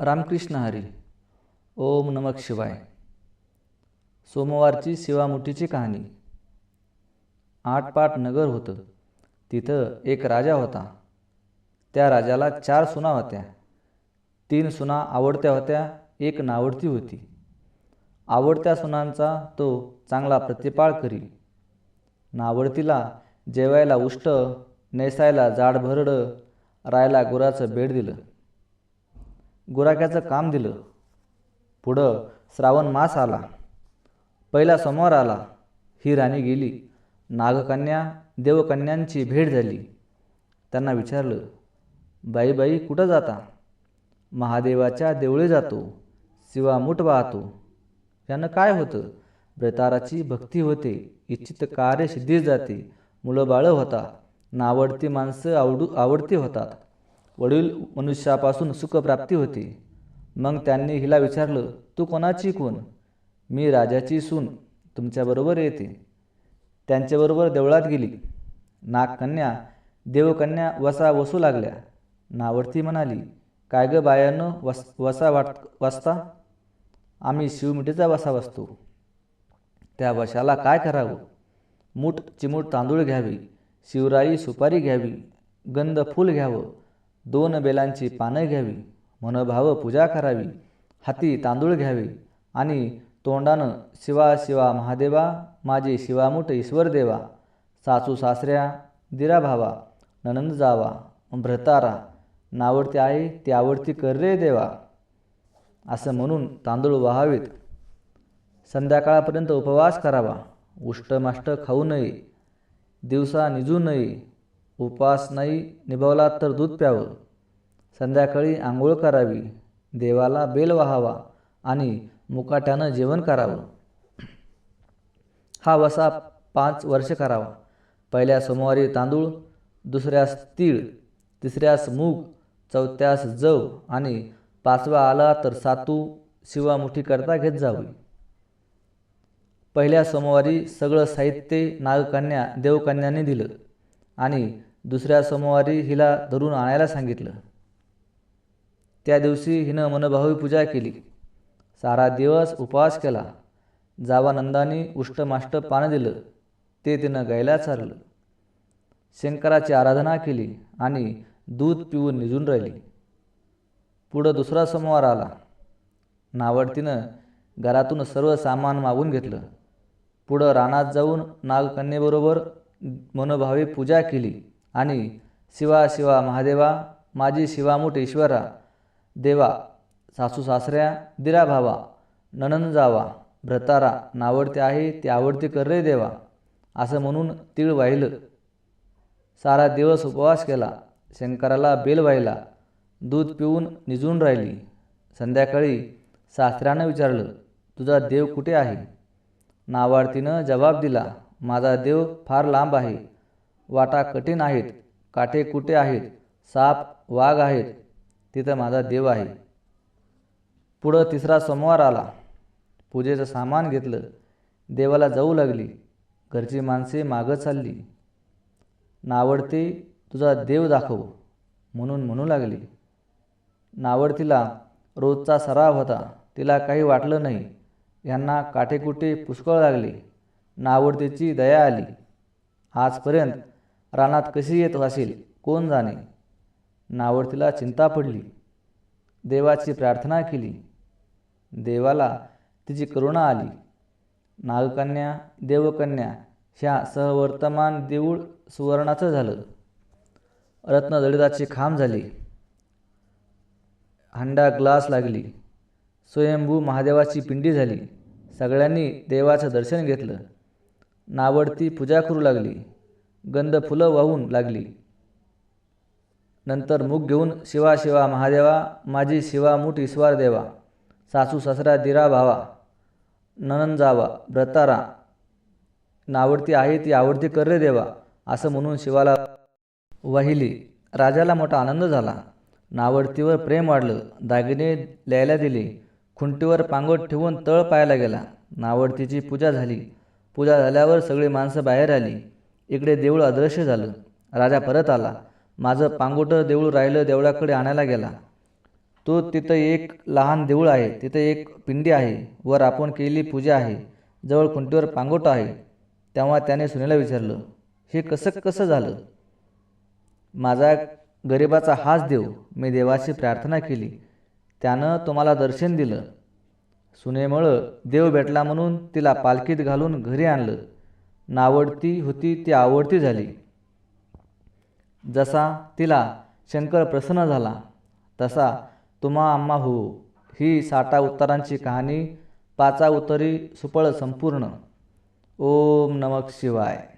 रामकृष्ण हरी. ओम नमक शिवाय. सोमवारची शिवामुठीची कहाणी. आठपाट नगर होतं. तिथं एक राजा होता. त्या राजाला चार सुना होत्या. तीन सुना आवडत्या होत्या एक नावडती होती. आवडत्या सुनांचा तो चांगला प्रतिपाळ करी. नावडतीला जेवायला उष्ट नेसायला जाडभरडं रायला गुराचं बेड दिलं. गुराख्याचं काम दिलं. पुढं श्रावण मास आला. पहिला सोमवार आला. ही राणी गेली. नागकन्या देवकन्यांची भेट झाली. त्यांना विचारलं बाई बाई कुठं जाता? महादेवाच्या देवळी जातो शिवा मुठ वाहतो यानं काय होतं? बेताराची भक्ती होते इच्छित कार्य सिद्धीस जाते. मुलं बाळं होता नावडती माणसं आवडू आवडती होतात. वडील मनुष्यापासून सुखप्राप्ती होते. मग त्यांनी हिला विचारलं तू कोणाची कोण मी राजाची सून तुमच्याबरोबर येते. त्यांच्याबरोबर देवळात गेली. नागकन्या देवकन्या वसा वसू लागल्या. नावडती म्हणाली काय ग बायानं वस वसा वाट वाचता? आम्ही शिवमिठीचा वसा बसतो त्या वशाला काय करावं? मूठ चिमूट तांदूळ घ्यावी शिवराई सुपारी घ्यावी गंध फूल घ्यावं दोन बेलांची पानं घ्यावी मनोभाव पूजा करावी हाती तांदूळ घ्यावे आणि तोंडानं शिवा शिवा महादेवा माझे शिवामुठ ईश्वर देवा सासू सासऱ्या दिरा भावा ननंद जावा भ्रतारा नावडती आहे ती आवडती कर रे देवा असं म्हणून तांदूळ वाहावेत. संध्याकाळपर्यंत उपवास करावा उष्टमाष्ट खाऊ नये दिवसा निजू नये उपास नाही निभावला तर दूध प्यावं. संध्याकाळी आंघोळ करावी. देवाला बेल वाहावा आणि मुकाट्यानं जेवण करावं. हा वसा पाच वर्ष करावा. पहिल्या सोमवारी तांदूळ दुसऱ्यास तीळ तिसऱ्यास मूग चौथ्यास जव आणि पाचवा आला तर सातू शिवामुठी करता घेत जावी. पहिल्या सोमवारी सगळं साहित्य नागकन्या देवकन्याने दिलं आणि दुसऱ्या सोमवारी हिला धरून आणायला सांगितलं. त्या दिवशी हिनं मनभावी पूजा केली. सारा दिवस उपवास केला. जावानंदानी उष्टमाष्ट पानं दिलं. ते तिनं गायला चाललं शंकराची आराधना केली आणि दूध पिऊन निजून राहिली. पुढं दुसरा सोमवार आला. नावडतीनं घरातून सर्व सामान मागून घेतलं. पुढं रानात जाऊन नागकन्येबरोबर मनोभावे पूजा केली. आणि शिवा शिवा महादेवा माझी शिवामूठ ईश्वरा देवा सासू सासऱ्या दिरा भावा ननन जावा भ्रतारा नावडते आहे ते आवडते कर रे देवा असं म्हणून तीळ वाहिलं. सारा दिवस उपवास केला शंकराला बेल वाहिला दूध पिऊन निजून राहिली. संध्याकाळी सासऱ्यानं विचारलं तुझा देव कुठे आहे? नावार्थीनं जबाब दिला माझा देव फार लांब आहे वाटा कठीण आहेत काटे कुटे आहेत साप वाघ आहेत तिथं माझा देव आहे. पुढं तिसरा सोमवार आला. पूजेचं सामान घेतलं. देवाला जाऊ लागली. घरची माणसे मागं चालली. नावडती तुझा देव दाखव म्हणून म्हणू लागली. नावडतीला रोजचा सराव होता. तिला काही वाटलं नाही. यांना काटेकुटे पुष्कळ लागले. नावडतीची दया आली. आजपर्यंत रानात कशी येत असेल? कोण जाणे? नावडतीला चिंता पडली. देवाची प्रार्थना केली. देवाला तिची करुणा आली. नागकन्या देवकन्या ह्या सहवर्तमान देऊळ सुवर्णाचं झालं. रत्नदळिताची खांब झाली. हंडा ग्लास लागली. स्वयंभू महादेवाची पिंडी झाली. सगळ्यांनी देवाचं दर्शन घेतलं. नावडती पूजा करू लागली. गंध फुलं वाहून लागली. नंतर मुग घेऊन शिवा शिवा महादेवा माझी शिवा मूठ ईश्वर देवा सासू सासरा दिरा भावा ननन जावा व्रतारा नावडती आहे ती आवडती कर रे देवा असं म्हणून शिवाला वाहिली. राजाला मोठा आनंद झाला. नावडतीवर प्रेम वाढलं. दागिने ल्यायला दिले. खुंटीवर पांगोट ठेवून तळ पाहायला गेला. नावडतीची पूजा झाली. पूजा झाल्यावर सगळी माणसं बाहेर आली. इकडे देऊळ अदृश्य झालं. राजा परत आला. माझं पांगोटं देऊळ राहिलं देवळाकडे आणायला गेला. तो तिथं एक लहान देऊळ आहे. तिथं एक पिंडी आहे. वर आपण केलेली पूजा आहे. जवळ खुंटीवर पांगोटं आहे. तेव्हा त्याने सुनेला विचारलं हे कसं कसं झालं? माझा गरिबाचा हाच देव. मी देवाशी प्रार्थना केली. त्यानं तुम्हाला दर्शन दिलं. सुनेमुळं देव भेटला म्हणून तिला पालखीत घालून घरी आणलं. नावडती होती ती आवडती झाली. जसा तिला शंकर प्रसन्न झाला तसा तुम्हा आम्हा हो. ही साठा उत्तरांची कहाणी पाचा उत्तरी सुपळ संपूर्ण. ओम नमक शिवाय.